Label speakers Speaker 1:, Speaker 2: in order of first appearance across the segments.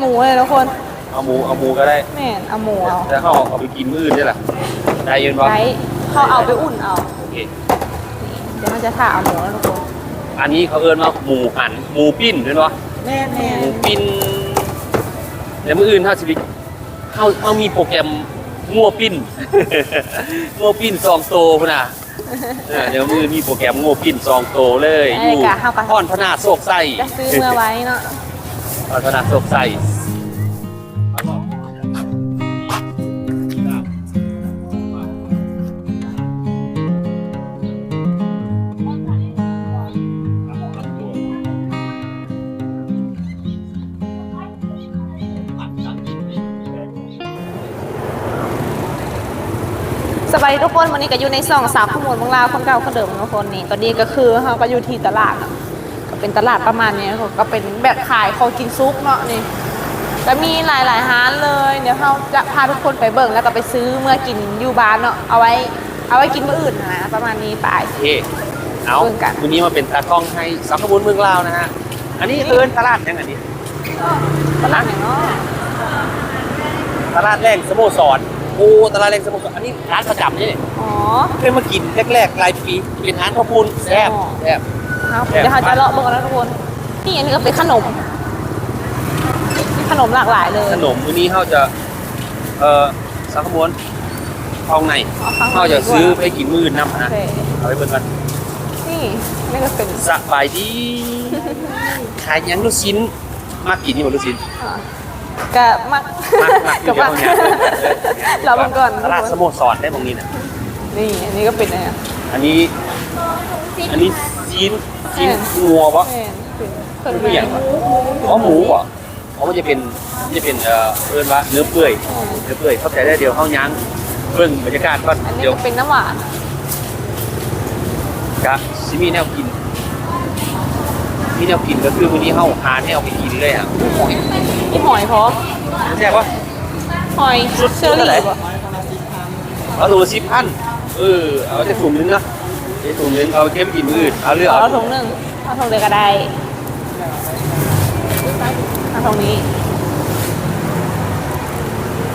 Speaker 1: หมูเลยทุกคน
Speaker 2: เอาหมูเอาหมูก็ได้
Speaker 1: แม่นเอาหมูเอา
Speaker 2: แต่เขาเอาไปกินมื้ออื่นได้ล่ะได้ยินบ่
Speaker 1: ไว้เขาเอาไปอุ่นเอา
Speaker 2: โอเค
Speaker 1: นี่เดี๋ยวมันจะถ่าเอาหมูแล้วทุกคน
Speaker 2: อันนี้เขาเอิ้นว่าหมูหันหมูปิ้นเห็นบ่
Speaker 1: แม่แม่
Speaker 2: หมูปิ้นแล้วมื้ออื่นเฮาสิไปเฮาเฮามีโปรแกรมงัวปิ้น งัวปิ้นซองโตพุ่นน่ะเออเดี๋ยวมื้อมีโปรแกรมงัวปิ้นซองโตเลยอยู่พรพนาโศกไส้
Speaker 1: จะซื้อเมื่อไว้เนาะ
Speaker 2: พรพนาโศกไส้
Speaker 1: สบายดีทุกคนวันนี้ก็อยู่ในซองสามข้อมูลของเราคนเก่าคนเดิมทุกคนนี่ตอนนี้ก็คือเราก็อยู่ที่ตลาดเนาะก็เป็นตลาดประมาณนี้ก็เป็นแบบขายของกินซุปเนาะนี่ก็มีหลายๆร้านเลยเดี๋ยวเราจะพาทุกคนไปเบิ่งแล้วก็ไปซื้อเมื่อกินอยู่บ้านเนาะเอาไว้เอาไว้กินมื้ออื่นนะประมาณนี้ไป
Speaker 2: โอเคเอา
Speaker 1: เบิ่งกัน
Speaker 2: วันนี้มาเป็นตากล้องให้สัมภบุญเมืองลาวนะฮะอันนี้เอินตลาดยังอันนี้
Speaker 1: ตลาดอย่างเนาะ
Speaker 2: ตลาดแรงสโมสร โอ้ตลาดแรงสโมสรอันนี้ร้านประจำนี่
Speaker 1: อ๋อ
Speaker 2: เคยมากินแรกๆรายปีเป็นร้านข้าวปุ้นแซ่บ
Speaker 1: อ๋อ
Speaker 2: แซ่บ
Speaker 1: ครับเดี๋ยวเราจะเลาะเบิ่งกันแล้วทุกคนนี่อันนี้ก็เป็นขนมมีขนมหลากหลายเลย
Speaker 2: ขนมวันนี้เขาจะเอ่อสังขบวนทองใน
Speaker 1: เอาข้างใน
Speaker 2: เขาจะ
Speaker 1: ดีกว่า
Speaker 2: ซื้อไปกินมื้อน้ำ
Speaker 1: โอ
Speaker 2: นะ
Speaker 1: เค
Speaker 2: เอาไปเบิ่งกัน
Speaker 1: นี่นี่ก็เป็น
Speaker 2: สบายดีขายหยังลูกชิ้นมากกินนี่หมดลูกชิ้น
Speaker 1: อะ กะมัก
Speaker 2: มักมัก
Speaker 1: กะมัก
Speaker 2: เดี๋ยวเอาเนี่ย
Speaker 1: เราเบิ่งก่อน
Speaker 2: ตลาดสโมสรได้ตรงนี้นะ
Speaker 1: นี่อันนี้ก็เป็นอะไรอะ
Speaker 2: อันนี้ อันนี้จีนจีนงัวปะ
Speaker 1: แม่นเป็นเครื่อง
Speaker 2: เป็นอย่างอ๋อหมูอะอ๋อมันจะเป็นมันจะเป็นเอ่อเอิ้นว่าเนื้อเปื่อยเนื้อเปื่อยเข้าใจได้เดียวเข้ายังเบิ่งบรรยากาศก่อน
Speaker 1: อันนี้
Speaker 2: เดี๋ยว
Speaker 1: ก็เป็นน้ำหวาน
Speaker 2: กะซิมีแนวกิน มีแนวกินก็คือวันนี้เข้าหาแนวไปกินเลยอะ
Speaker 1: นี่หอยพร้อม
Speaker 2: แซ่บปะ
Speaker 1: หอยเชอ
Speaker 2: เท่าไหร่
Speaker 1: รี่ป่ะ
Speaker 2: เอาตัวสิบพันเออเอาแต่ถุงนึงนะไอ้ถุงนึงเอาเข้มกินมืออื่นเอาเลือก
Speaker 1: เอา
Speaker 2: เอา
Speaker 1: ถุงหนึ่งเอาถุงเดียวก็ได้เอาถุงนี้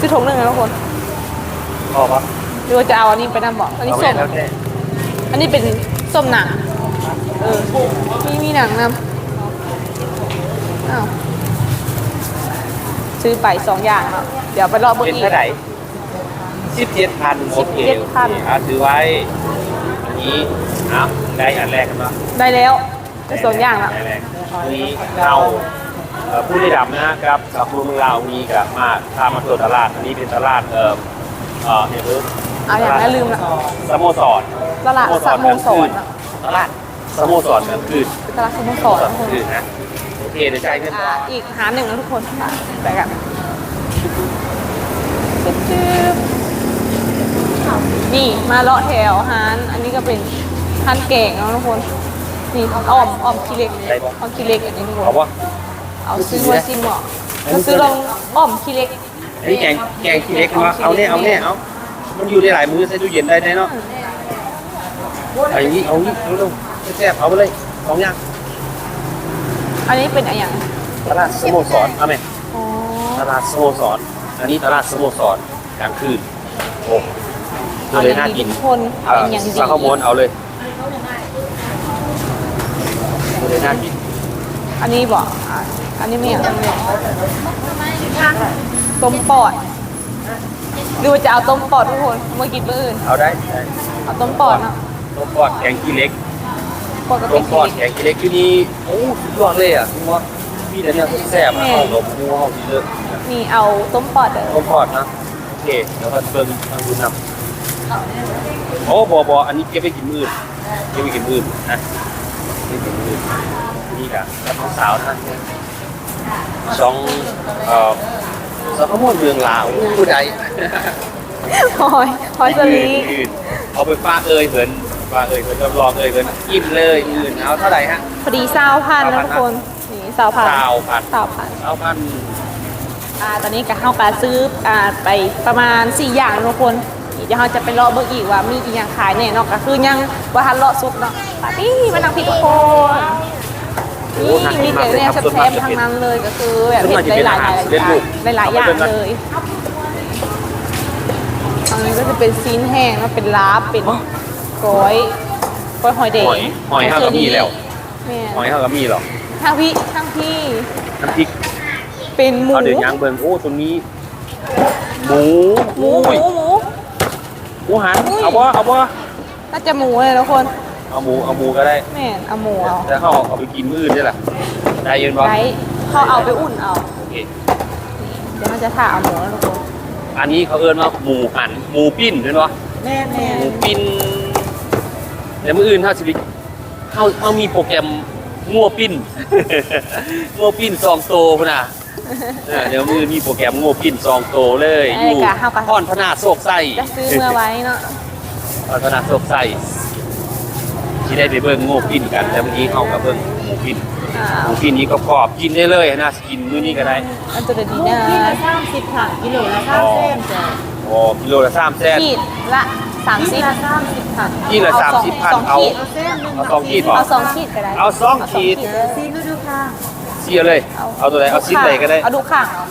Speaker 1: ซื้อถุงหนึ่งนะทุกคน
Speaker 2: พอปะ
Speaker 1: หรือว่าจะเอาอันนี้ไปน้ำบอกอันนี้
Speaker 2: เอา
Speaker 1: ส้
Speaker 2: แม่
Speaker 1: ม
Speaker 2: แล้วแต่
Speaker 1: อันนี้เป็นส้มหนัง เออมีมีหนังนำอ้าวซื้อไปสองอย่างเนาะเดี๋ยวไปรอเบอร์
Speaker 2: เป็น
Speaker 1: อีก
Speaker 2: เท่าไหร่สิบเจ็ดพันโอเคโอเค
Speaker 1: 17,000
Speaker 2: อะถือไว้อันนี้เอาได้อันแรกกันมา
Speaker 1: ได้แล้วได้สองอย่างละ
Speaker 2: ได้แรกนี้เราเอ่อผู้ได้ดำนะครับกับผู้เมืองเราวมีกับมาทามาตรวจตลาดอันนี้เป็นตลาดเอ่อเอ่อเนี่ยคือ
Speaker 1: เอาอย่างนั้นลืมละ
Speaker 2: สโมสร
Speaker 1: ตลาดสโมสร
Speaker 2: กลางตลาด สโมสรกลางคืน
Speaker 1: ตลาดสโมสร
Speaker 2: กลา
Speaker 1: ทุ
Speaker 2: ง
Speaker 1: กคน
Speaker 2: คืนนะโอเคเดี๋ยวใจายเงิน
Speaker 1: อ่าอีกหาหนึ่งนะทุกคนค่ะไปกันจึ๊บจึ๊บนี่มาเลาะแถวฮานอันนี้ก็เป็นฮานแกงเนาะทุกคนนี่อ้อมอ้อมขี้เหล็กอ้อมขี้เหล็กอันนี้ทุกคน
Speaker 2: เอาวะ
Speaker 1: เอาซื้อหัวซิมเหมาะก็ซื้อลองอ้อมขี้เล็ก
Speaker 2: อันนี้แกงแกงขี้เล็กมาเอาเนี่ยเอาเนี่ยเอามันอยู่ได้หลายมื้อใส่ตู้เย็นได้แน่เนาะเอาอย่างนี้เอาอย่างนี้เอาลง แซ่บๆเอาไปเลยสองอย่าง
Speaker 1: อันนี้เป็นอะไรอย่าง
Speaker 2: ตลาดสโมสรเอาไหม
Speaker 1: อ๋อ
Speaker 2: ตลาดสโมสรอันนี้ตลาดสโมสรกลางคืนโอ้ตัวเลยน่ากิน
Speaker 1: ทุกคนเอาเป็นอย่างดี
Speaker 2: สั่งข้าวมวนเอาเลยตัวเลยน่ากิน
Speaker 1: อันนี้บอกอะอันนี้ไม่อย่างนั้นเลยต้มปอดหรือว่าจะเอาต้มปอดทุกคนเมื่อกี้เมื่ออื่น
Speaker 2: เอาได้ได้
Speaker 1: เอาต้มปอดเนาะ
Speaker 2: ต้มปอดแกงขี้เล็ก
Speaker 1: ปก
Speaker 2: ต้มปอดแกงขี้เล็กที่นี่โอ้สุดยอดเลยอะพี่ว่ามีแต่เนี่ยแซ่บอะเอาหลบงูเอาดีเลย
Speaker 1: นี่เอาต้มปอดเด้อ
Speaker 2: ต้มปอดนะโอเคเดี๋ยวเราเบิ่งทางดูนำโอ้บอบออันนี้เก็บไปกินมือเก็บไปกินมือนะเก็บไปกินมือนี่กะกับน้องสาวนะสองเอ่อสองขมวนเมืองลาวผู้ใด
Speaker 1: หอยหอยสลี
Speaker 2: เอาไปฝากเอ่ยเหิน ฝากเอ่ยเหินรับรองเอ่ยเหินอิ่มเลยอื่นเอาเท่าไหร่ฮะ
Speaker 1: พอดีซาวพันนะทุกคนนี่ซาวพัน
Speaker 2: สาวพัน
Speaker 1: ซาวพัน
Speaker 2: สาวพัน
Speaker 1: อ่าตอนนี้กับเฮากาซื้ออ่าไปประมาณ 4 อย่างทุกคนเดี๋ยวเราจะไปเลาะเบิ่งอีกว่ามีอีกอย่างขายแน่เนอกก็คือยังว่าทันเลาะซุปเนาะปาร์ตี้มานั่งพี่ทุกคน
Speaker 2: โอ้
Speaker 1: นี่
Speaker 2: น่ากิ
Speaker 1: มี
Speaker 2: นมา
Speaker 1: แต่
Speaker 2: กเลย
Speaker 1: แน
Speaker 2: ควรับส่วน
Speaker 1: แซ่
Speaker 2: มาก
Speaker 1: บ
Speaker 2: จะ
Speaker 1: ๆทั้ง
Speaker 2: เป็น
Speaker 1: นั้นเลยก็คือแบบ
Speaker 2: ส่วน
Speaker 1: เห็
Speaker 2: มาก
Speaker 1: น
Speaker 2: จะ
Speaker 1: ได้
Speaker 2: เป็น
Speaker 1: หลาย
Speaker 2: อา
Speaker 1: ห
Speaker 2: หาร
Speaker 1: ลาย
Speaker 2: เล่นลูก
Speaker 1: หลายๆอย่าง
Speaker 2: เอาไปเบิ่งกัน
Speaker 1: เลยอันนี้ก็จะเป็นซีนแห้งแล้วเป็นลาบเป็น ก้อยก้อยหอยเดง
Speaker 2: หอยหอยเฮาก็มีแล้ว
Speaker 1: แม่
Speaker 2: หอยเขาก็มีหรอก
Speaker 1: ทางพี่ทางพี่
Speaker 2: น้ำพริก
Speaker 1: เป็นหมู
Speaker 2: เอาเดี๋ยวยางเบิ่งโอ้ตรงนี้ หมู
Speaker 1: หมูห
Speaker 2: อุ้ย
Speaker 1: มูหมู
Speaker 2: หมูหัน
Speaker 1: อุ้ย
Speaker 2: เอาบ่เอาบ่
Speaker 1: น่าจะหมูเลยทุกคน
Speaker 2: เอาหมูเอาหมูก็ได้
Speaker 1: แม่นเอาหมูเอา
Speaker 2: แต่เขาเอาไปกินมื้ออื่นได้ล่ะได้ยินบ่
Speaker 1: ไว้เขาเอาไปอุ่นเอา
Speaker 2: โอเค
Speaker 1: เดี๋ยวเขาจะถ่าเอาหมูแล้วทุกคน
Speaker 2: อันนี้เขาเอิ้นว่าหมูหันหมูปิ้นเห็นบ่
Speaker 1: แม่แม่
Speaker 2: หมูปิ้น เดี๋ยวมื้ออื่นเฮาสิไปเฮาเฮามีโปรแกรมงัวปิ้น งัวปิ้นซองโตพุ่นน่ะเออเดี๋ยวมื้อมีโปรแกรมงัวปิ้นซองโตเลยอยู่พรพนาโศกไส้
Speaker 1: จะซื้อเมื่อไว้เนาะ
Speaker 2: พรพนาโศกไส้ที่ได้ไปเบิ่งงัวปิ้นกัน แล้วเมื่อกี้เฮาก็เบิ่งห มูปิ้น
Speaker 1: อ่า
Speaker 2: หมูปิ้นนี้ก็กรอบกินได้เลยน่าสิกินมื้อนี้ก็ได้
Speaker 1: อันจะดีนะ
Speaker 3: กิโลละสามสิบค่ะกิโลละสามเส้นจ้ะ
Speaker 2: อ๋อกิโลละ3แสน
Speaker 1: ขีดละสาม
Speaker 3: กิ
Speaker 1: สิบ
Speaker 3: โลละสามสิบค่ะ
Speaker 2: ขีดละ
Speaker 1: เอาสอง
Speaker 2: 30พัน
Speaker 1: สอง
Speaker 2: เอา
Speaker 1: ขีด
Speaker 3: เอาเส้นหนึ่ง
Speaker 2: เอาสองขีดพอ
Speaker 1: เอาสองขีดก็ได้
Speaker 2: เอาสองขีด
Speaker 1: เอ
Speaker 3: ซีนูดูค่ะ
Speaker 2: เสียเลย เอาตัวไหนเอาชิ้นไหนก็ได้
Speaker 1: เอาดูข้างเอา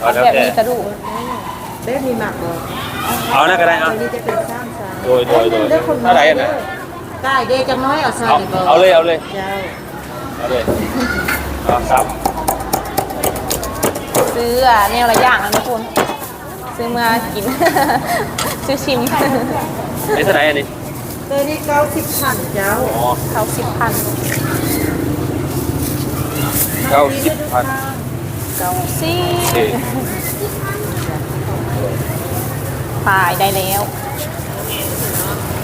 Speaker 2: เอาแล้ว
Speaker 1: แบบ
Speaker 2: แต่
Speaker 1: มีกระดูก
Speaker 3: เด้มีหมักเลย
Speaker 2: เอานั่นก็ได้
Speaker 3: อั
Speaker 2: เอา
Speaker 3: นนี้จะเป็นสามสาม
Speaker 2: โดยโดยโดยเท่าไหร่อะนะ
Speaker 3: ได้เด้จังน้อยเอาใส่
Speaker 2: เอา
Speaker 3: ดีกว่า
Speaker 2: เอาเลยเอาเลย
Speaker 3: เจ้า
Speaker 2: เอาเลยเอาซับ
Speaker 1: ซื้ออะแนวละอย่างนะทุกคนซื้อมากิน ซื้อชิม
Speaker 2: นี่เท่าไหร่อันนี้
Speaker 3: ตัวนี้เก้าสิบพันเจ้า
Speaker 2: อ๋อ
Speaker 1: เขาสิบพัน
Speaker 2: เก้าสิบพัน
Speaker 1: เก้าสิ
Speaker 2: โอเค
Speaker 1: ขายได้แล้ว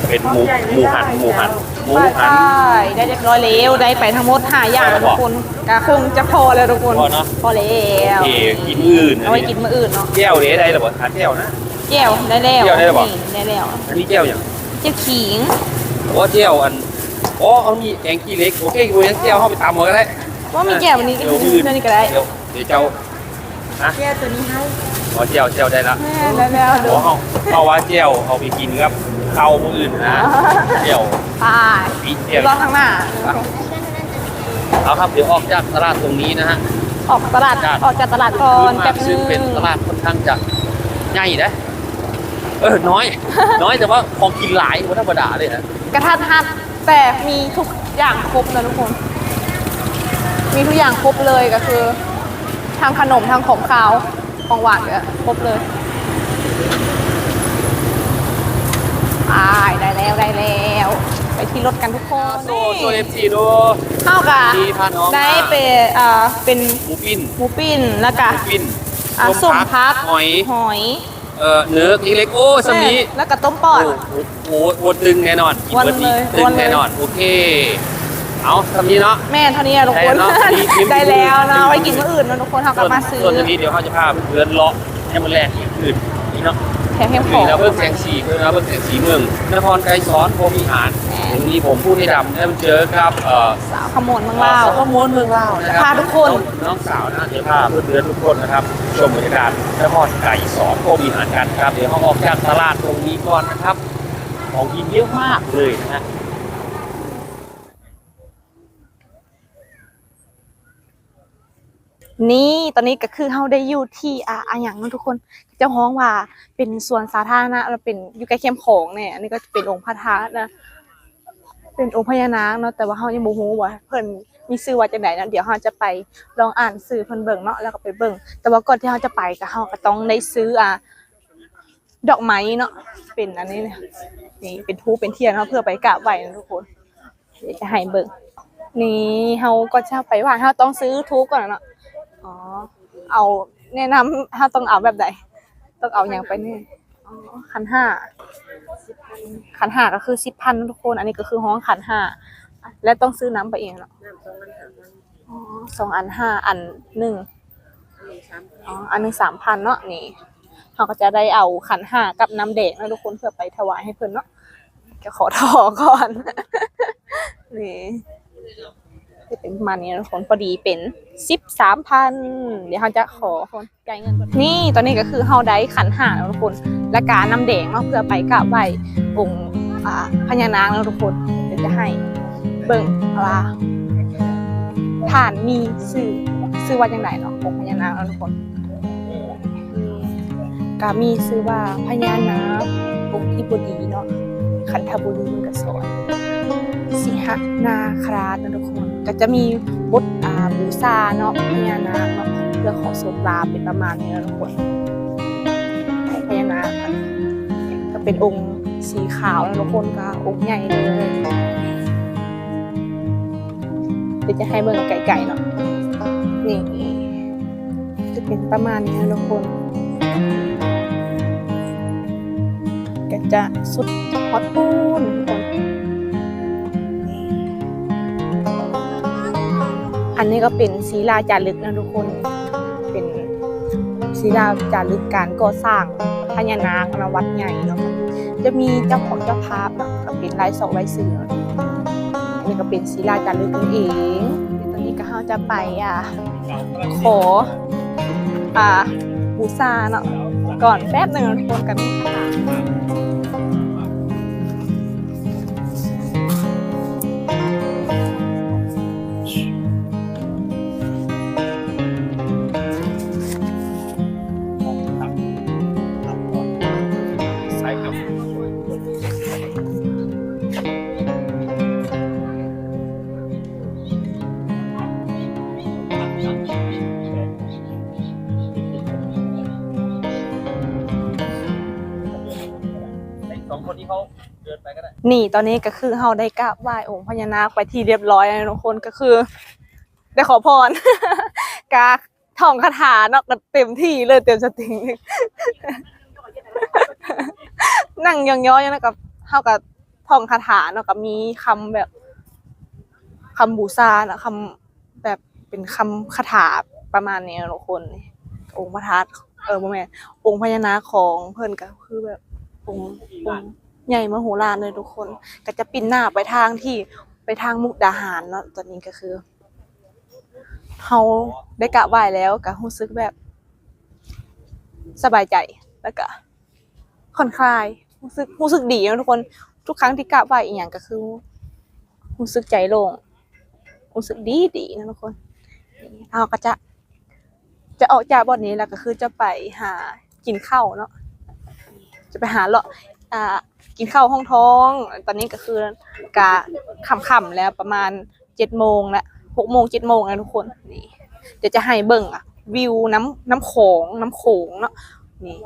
Speaker 2: เป็นหมูหมูหันหมูหัน หมู
Speaker 1: ไป
Speaker 2: หัน
Speaker 1: ๆได้เรียบร้อยแล้วได้ไปทั้งหมดห้าอย่างแล้วทุกคนก็คงจะพอแล้วทุกคน
Speaker 2: พอเนอะ
Speaker 1: พอแล้ว
Speaker 2: โอเคกินอื่น
Speaker 1: เอาไว้กินมื้ออื่นเนาะ
Speaker 2: แก้วเด้ได้หรือเปล่าทานแก้วนะ
Speaker 1: แก้วได้แล้ว
Speaker 2: แก้วได้แล้วเหรอ
Speaker 1: นี่ได้แล้ว
Speaker 2: อันนี้แก้วอย่าง
Speaker 1: เจ้าขิง
Speaker 2: โอ้แก้วอันอ๋อเขามีแกงขี้เล็กโอเคกูยังแก้วเข้าไปตามหมดก็ได้
Speaker 1: ว่ามีแก้ววันนี้ก็
Speaker 2: เดี๋ยว
Speaker 1: กิ
Speaker 2: อื่น
Speaker 1: นนี่ก็ได้
Speaker 2: เดี๋ยวเดี๋ยวเจ้า
Speaker 3: แก้วตัวนี้ให้
Speaker 2: อ๋อแก้วแก้วได้ละ
Speaker 1: แม่ได้แล้วดู
Speaker 2: อ๋อเอาเอาว่าแก้วเอาไปกินครับ ข้าวมื้ออื่นนะแก้ว
Speaker 1: ไป
Speaker 2: ปีแก้ว
Speaker 1: รอข้างหน้า
Speaker 2: เอาครับเดี๋ยวออกจากตลาดตรงนี้นะฮะ
Speaker 1: ออกตลาดออกจากตลาดก่อนแป๊บนึ
Speaker 2: ซึ่ง
Speaker 1: ง
Speaker 2: เป็นตลาดค่อนข้างจะใหญ่นะ เออ น้อย น้อยแต่ว่าของกินหลายกว่าธรรมดาเลยนะ
Speaker 1: กระทัดหัดแต่มีทุกอย่างครบนะทุกคน มีทุกอย่างครบเลยก็คือทางขนมทางของขาวของหวานก็ครบเลย ไปได้แล้วได้แล้ว ไปที่รถกันทุกคน
Speaker 2: โซ่โซ่เอฟซีดู
Speaker 1: เข้ากับ
Speaker 2: ดีพาน้องมา
Speaker 1: ได้เป็นอ่าเป็น
Speaker 2: หมูปิ้น
Speaker 1: หมูปิ้นแล้วก็
Speaker 2: หมูปิ้น
Speaker 1: อ่า
Speaker 2: ต้
Speaker 1: ส้มพัก
Speaker 2: หอย
Speaker 1: หอย
Speaker 2: เอ่อเนื้อเล็กๆโอ้สมี
Speaker 1: แล้วก็ต้มปอด
Speaker 2: โอ้โหโอ้โหอดตึงแน่นอนกิน
Speaker 1: วัน
Speaker 2: วัน
Speaker 1: เล
Speaker 2: นี้
Speaker 1: ย
Speaker 2: ตึ
Speaker 1: วั
Speaker 2: ง
Speaker 1: นเลย
Speaker 2: แน่นอน โอเค เอาสำนี้เนาะ
Speaker 1: แม่เท่านี้อะทุกคน
Speaker 2: ได้แล้วเนาะมีมี
Speaker 1: ได้แล้วเนาะไว้กินมื้ออื่นเนาะทุกคนเขากลับมาซื้อ
Speaker 2: ส่วนอันนี้เดี๋ยวเขาจะพาเพื่อนเลาะให้มันแลกอีกอื่นนี่เนาะ
Speaker 1: แถ มเพียงข
Speaker 2: นี่
Speaker 1: อง
Speaker 2: เราเบิ่งแสงสีเพื่อนเราเบิ่งแสงสีเมืองนครไกรสอนโพมีหารวันนี้ผมพูดให้ดำได้มาเจอครับเอ่อ
Speaker 1: สาวขโมยเมืองลาว
Speaker 2: สาวม้วนเมืองลาวนะครับ
Speaker 1: พาทุกคน
Speaker 2: องน้องสาวนะเดี๋ยวพาเพื่อนๆทุกคนนะครับชมบรรยากาศนครไกรสอนโพมีหารกันครับเดี๋ยวเขาออกจากตลาดตรงนี้ก่อนนะครับ ของกินเยอะมากเลยนะฮะ
Speaker 1: นี่ตอนนี้ก็คือเฮาได้อยู่ที่อ่าอะหยังเนาะทุกคนเจ้าฮ้องว่าเป็นสวนสาธารณะแล้วเป็นอยู่ใกล้เข้มของเนี่ยอันนี้ก็จะเป็นองค์พระธาตุนะเป็นองค์พญานาคเนาะแต่ว่าเฮายังบ่ฮู้ว่าเพิ่นมีชื่อว่าจังไดนะเดี๋ยวเฮาจะไปลองอ่านชื่อเพิ่นเบิ่งเนาะแล้วก็ไปเบิ่งแต่ว่าก่อนที่เฮาจะไปก็เฮาก็ต้องได้ซื้ออ่าดอกไม้เนาะเป็นอันนี้เนี่ยนี่เป็นธูปเป็นเทียนเนาะเพื่อไปกราบไหว้นะทุกคนเดี๋ยวจะให้เบิ่งนี่เฮาก็จะไปว่าเฮาต้องซื้อธูปก่อนเนาะ อ๋อ เอาแนะนำถ้าต้องเอาแบบใดต้องเอาอย่างไปนี่อ๋อขันห้าขันห้าก็คือสิบพันทุกคน อันนี้ก็คือห้องขันห้าและต้องซื้อน้ำไปเองเนาะอ๋อสองอันห้าอันหนึ่งอ๋ออันหนึ่งสามพันเนาะนี่เราก็จะได้เอาขันห้ากับน้ำแดงนะทุกคนเพื่อไปถวายให้เพื่อนเนาะก็ขอทอก่อน นี่ จะเป็นประมาณนี้นะทุกคนพอดีเป็นสิบสามพันเดี๋ยวเขาจะขอคนจ่ายเงินก่อนนี่ตอนนี้ก็คือเฮาได้ขันห่าแล้วทุกคนและการนำแดงเนาะเพื่อไปกราบไหว้องค์พญานาคแล้วทุกคนเดี๋ยวจะให้เบิ่งว่าฐานมีชื่อชื่อว่าจังไดเนาะองค์พญานาคเนาะทุกคนก็มีชื่อว่าพญานาคองค์ที่บดีเนาะคันธบุรีมันก็สอนสิหนาคราชนะทุกคน ก็จะมีบทอ่าบูชาเนาะพญานาคเนาะเรื่องของโชคลาเป็นประมาณนี้นะทุกคนพญานาคก็เป็นองค์สีขาวแล้วทุกคนก็องค์ใหญ่เลยเดี๋ยวจะให้เบิ่งไก่ๆเนาะนี่จะเป็นประมาณนี้นะทุกคนก็จะสุดฮอตปูนทุกคน อันนี้ก็เป็นศิลาจารึกนะทุกคน เป็นศิลาจารึกการก่อสร้างพญานาคณวัดใหญ่เนาะจะมีเจ้าของเจ้าภาพนะก็เป็นลายสองลายเสืออันนี้ก็เป็นศิลาจารึกนั่นเองตอนนี้ก็เราจะไปอะขออ่าบูชาเนาะก่อนแป๊บหนึ่งทุกคนกันค่ะ
Speaker 2: คนที่เขาเดินไปก็ได้
Speaker 1: นี่ตอนนี้ก็คือเฮาได้กราบไหว้องค์พญานาคไปที่เรียบร้อยแล้วทุกคนก็คือ ได้ขอพร กาท่องคาถาเนาะก็เต็มที่เลยเต็มสติงเลยนั่งยองๆอยู่นะกับเฮากับท่องคาถาเนาะกับมีคำแบบคำบูชาเนาะคำแบบเป็นคำคาถาประมาณนี้ทุกคน องค์พระธาตุเออบ่แม่นองค์พญานาคของเพิ่นก็คือแบบ องค์องค์ใหญ่มโหฬารเลยทุกคน ก็จะปินหน้าไปทางที่ไปทางมุกดาหารเนาะตอนนี้ก็คือเขาได้กะไหว้แล้วก็รู้สึกแบบ สบายใจแล้วก็ผ่อนคลายรู้สึกรู้สึกดีนะทุกคน ทุกครั้งที่กะไหว้อีกอย่างก็คือรู้สึกใจโล่งรู้สึกดีดีนะทุกคนเราก็จะ จะออกจากบ่อนนี้แล้วก็คือจะไปหากินข้าวเนาะ จะไปหาเลาะอ่ากินข้าวห้องท้อง ตอนนี้ก็คือกะค่ำๆแล้วประมาณเจ็ดโมงแล้วหกโมงเจ็ดโมงแล้วทุกคนนี่เดี๋ยวจะให้เบิ่งอะวิวน้ำน้ำโขงน้ำโขงเนาะนี่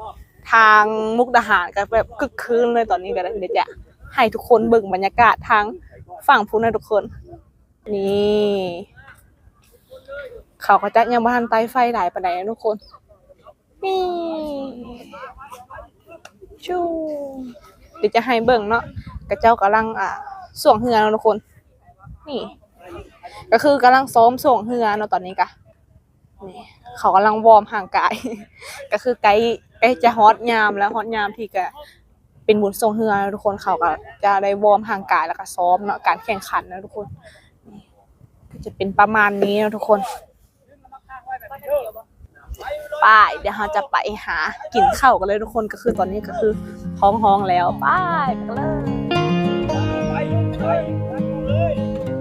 Speaker 1: ทางมุกดาหารก็แบบกึกคืนเลยตอนนี้ก็เดี๋ยวจะให้ทุกคนเบิ่งบรรยากาศทางฝั่งพูนนะทุกคน นี่เขาก็จะยังบ้านไตไฟหลายปานใดนะทุกคนนี่ ชูเดี๋ยวจะให้เบิ่งเนาะกระเจ้ากำลังอ่าส่วงเฮือเนาะทุกคน นี่ ก็คือกำลังซ้อมส่วงเฮือเนาะตอนนี้กะนี่เขากำลังวอร์มห่างกาย ก็คือไกด์ไกด์จะฮอตยามแล้วฮอตยามที่กะเป็นบุญส่งเฮือทุกคนเขาก็จะได้วอร์มห่างกายแล้วก็ซ้อมเนาะการแข่งขันนะทุกคน ก็จะเป็นประมาณนี้นะทุกคน ไป้ายเดี๋ยวเราจะไปหากินข้าวกันเลยทุกคนก็คือตอนนี้ก็คือห้องห้องแล้วป้ายไปกันเลย